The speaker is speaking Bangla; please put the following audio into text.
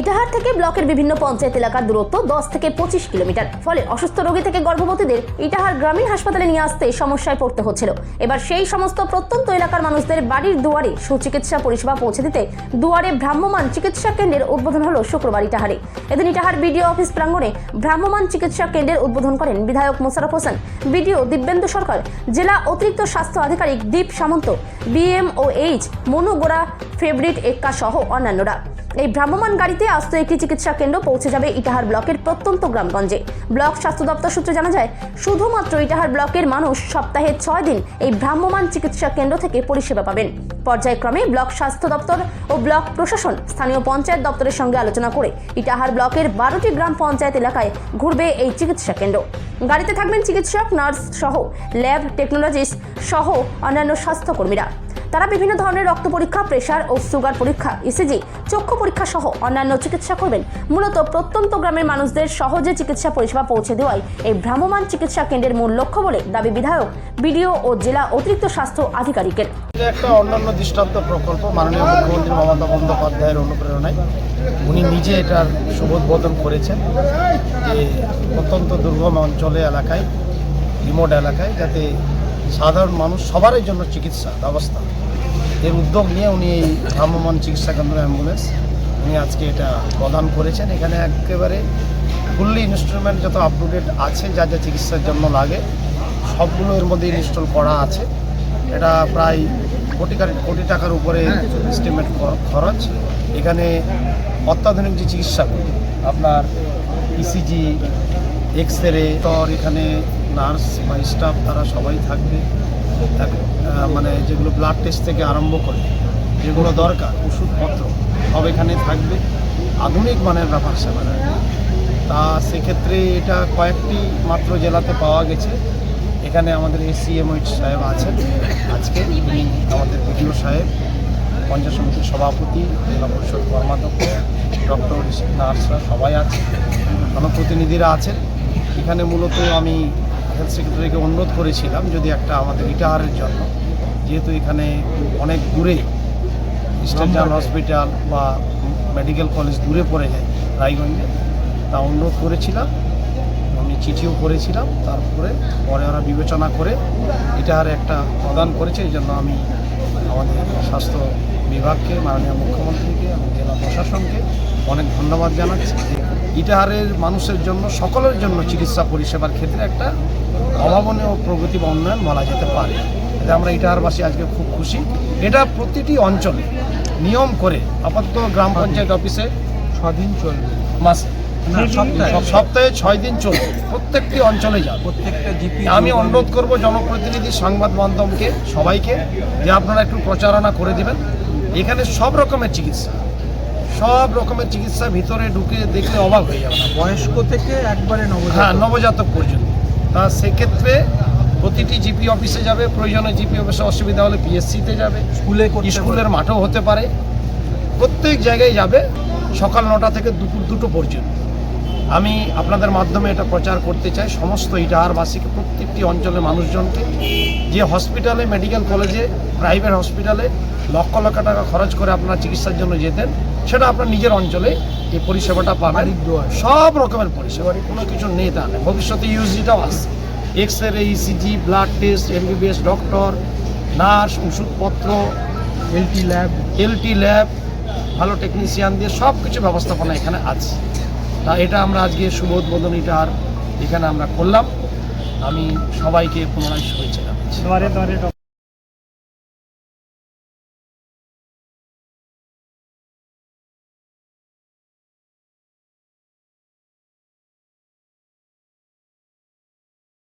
ইটাহার থেকে ব্লকের বিভিন্ন পঞ্চায়েত এলাকার দূরত্ব দশ থেকে পঁচিশ কিলোমিটার। ফলে অসুস্থ রোগী থেকে গর্ভবতীদের ইটাহার গ্রামীণ হাসপাতালে নিয়ে আসতে সমস্যায় পড়তে হচ্ছিল। এবার সেই সমস্ত প্রত্যন্ত এলাকার মানুষদের বাড়ির দুয়ারে সুচিকিৎসা পরিষেবা পৌঁছে দিতে দুয়ারে ভ্রাম্যমান চিকিৎসা কেন্দ্রের উদ্বোধন হলো শুক্রবার ইটাহারে। এদিন ইটাহার বিডিও অফিস প্রাঙ্গণে ভ্রাম্যমান চিকিৎসা কেন্দ্রের উদ্বোধন করেন বিধায়ক মোশারফ হোসেন। বিডিও দিব্যেন্দু সরকার, জেলা অতিরিক্ত স্বাস্থ্য আধিকারিক দীপ সামন্ত, বিএমওএইচ, মনু গোড়া ফেভারিট এক্কা সহ অন্যান্যরা। এই ভ্রাম্যমান গাড়িতে আস্ত একটি চিকিৎসা কেন্দ্র পৌঁছে যাবে ইটাহার ব্লকের প্রত্যন্ত গ্রামগঞ্জে। ব্লক স্বাস্থ্য দপ্তর সূত্রে জানা যায়, শুধুমাত্র ইটাহার ব্লকের মানুষ সপ্তাহে ছয় দিন এই ভ্রাম্যমান চিকিৎসা কেন্দ্র থেকে পরিষেবা পাবেন। পর্যায়ক্রমে ব্লক স্বাস্থ্য দপ্তর ও ব্লক প্রশাসন স্থানীয় পঞ্চায়েত দপ্তরের সঙ্গে আলোচনা করে ইটাহার ব্লকের বারোটি গ্রাম পঞ্চায়েত এলাকায় ঘুরবে এই চিকিৎসা কেন্দ্র। গাড়িতে থাকবেন চিকিৎসক, নার্স সহ ল্যাব টেকনোলজিস্ট সহ অন্যান্য স্বাস্থ্যকর্মীরা। তারা বিভিন্ন ধরনের রক্ত পরীক্ষা প্রেশার ও সুগার পরীক্ষা ইসিজি চক্ষু পরীক্ষা সহ অন্যান্য চিকিৎসা করবেন। মূলত প্রত্যন্ত গ্রামের মানুষদের সহজে চিকিৎসা পরিষেবা পৌঁছে দেওয়াই এই ভ্রাম্যমান চিকিৎসা কেন্দ্রের মূল লক্ষ্য বলে দাবি বিধায়ক, বিডিও ও জেলা অতিরিক্ত স্বাস্থ্য আধিকারিকের। একটা অন্যান্য দৃষ্টান্ত প্রকল্প। মাননীয় মুখ্যমন্ত্রী মমতা বন্দ্যোপাধ্যায়ের অনুপ্রেরণায় উনি নিজে এটার শুভোদ্বোধন করেছেন যে অত্যন্ত দুর্গম অঞ্চলে এলাকায়, রিমোট এলাকায় যাতে সাধারণ মানুষ সবারই জন্য চিকিৎসা ব্যবস্থা। এর উদ্যোগ নিয়ে উনি এই ভ্রাম্যমান চিকিৎসা কেন্দ্র অ্যাম্বুলেন্স, উনি আজকে এটা প্রদান করেছেন। এখানে একেবারে ফুললি ইনস্ট্রুমেন্ট যত আপ টু ডেট আছে, যা যা চিকিৎসার জন্য লাগে, সবগুলো এর মধ্যে ইনস্টল করা আছে। এটা প্রায় কোটি কোটি টাকার উপরে এস্টিমেট খরচ। এখানে অত্যাধুনিক যে চিকিৎসাগুলো আপনার ইসিজি এক্স রে এখানে নার্স বা স্টাফ তারা সবাই থাকবে মানে যেগুলো ব্লাড টেস্ট থেকে আরম্ভ করে, যেগুলো দরকার, ওষুধপত্র, সব এখানে থাকবে। আধুনিক মানের ব্যাপার সেবার তা সেক্ষেত্রে এটা কয়েকটি মাত্র জেলাতে পাওয়া গেছে। এখানে আমাদের এ সি এম এসিএমওইচ সাহেব আছেন আজকে আমাদের বিডিও সাহেব, পঞ্চায়েত সমিতির সভাপতি, জেলা পরিষদ কর্মাধ্যক্ষ, ডক্টর, নার্সরা সবাই আছে জনপ্রতিনিধিরা আছেন। এখানে মূলত আমি হেলথ সেক্রেটারিকে অনুরোধ করেছিলাম যদি একটা আমাদের রিটায়ারের জন্য। যেহেতু এখানে অনেক দূরে স্টেট জেনারেল হসপিটাল বা মেডিকেল কলেজ দূরে পড়ে যায় রায়গঞ্জে। তা অনুরোধ করেছিলাম আমি চিঠিও করেছিলাম তারপরে পরে ওরা বিবেচনা করে এটার একটা প্রদান করেছে এই জন্য আমি আমাদের স্বাস্থ্য বিভাগকে মাননীয় মুখ্যমন্ত্রীকে এবং জেলা প্রশাসনকে অনেক ধন্যবাদ জানাচ্ছি ইটাহারের মানুষের জন্য সকলের জন্য চিকিৎসা পরিষেবার ক্ষেত্রে একটা অভাবনীয় প্রগতি বা উন্নয়ন বলা যেতে পারে। এতে আমরা ইটাহারবাসী আজকে খুব খুশি। এটা প্রতিটি অঞ্চলে নিয়ম করে আপাতত গ্রাম পঞ্চায়েত অফিসে ছদিন চলবে। মাসে সপ্তাহে সপ্তাহে। ছয় দিন চলবে। প্রত্যেকটি অঞ্চলে যাবে। প্রত্যেকটা জিপি আমি অনুরোধ করব জনপ্রতিনিধি সংবাদ মাধ্যমকে সবাইকে যে আপনারা একটু প্রচারণা করে দিবেন। এখানে সব রকমের চিকিৎসা। সব রকমের চিকিৎসা ভিতরে ঢুকে দেখলে অবাক হয়ে যাবে বয়স্ক থেকে একবারে হ্যাঁ নবজাতক নবজাতক পর্যন্ত। তা সেক্ষেত্রে প্রতিটি জিপি অফিসে যাবে প্রয়োজনে জিপি অফিসে অসুবিধা হলে পিএসসিতে যাবে স্কুলে স্কুলের মাঠেও হতে পারে। প্রত্যেক জায়গায় যাবে সকাল নটা থেকে দুপুর দুটো পর্যন্ত। আমি আপনাদের মাধ্যমে এটা প্রচার করতে চাই সমস্ত ইটাহারবাসীকে প্রত্যেকটি অঞ্চলের মানুষজনকে যে হসপিটালে মেডিকেল কলেজে প্রাইভেট হসপিটালে লক্ষ লক্ষ টাকা খরচ করে আপনারা চিকিৎসার জন্য যেতেন সেটা আপনার নিজের অঞ্চলে এই পরিষেবাটা পাবেন। সব রকমের পরিষেবা কোনো কিছু নেই তা নেই ভবিষ্যতে ইউজিটাও আসছে X ray ECG blood test MBBS doctor nurse ওষুধপত্র এলটি ল্যাব এলটি ল্যাব ভালো টেকনিশিয়ান দিয়ে সব কিছু ব্যবস্থাপনা এখানে আছে। তা এটা আমরা আজকে শুভ উদ্বোধন এটার এখানে আমরা করলাম। আমি সবাইকে পুনরায় শুভেচ্ছা জানাচ্ছি।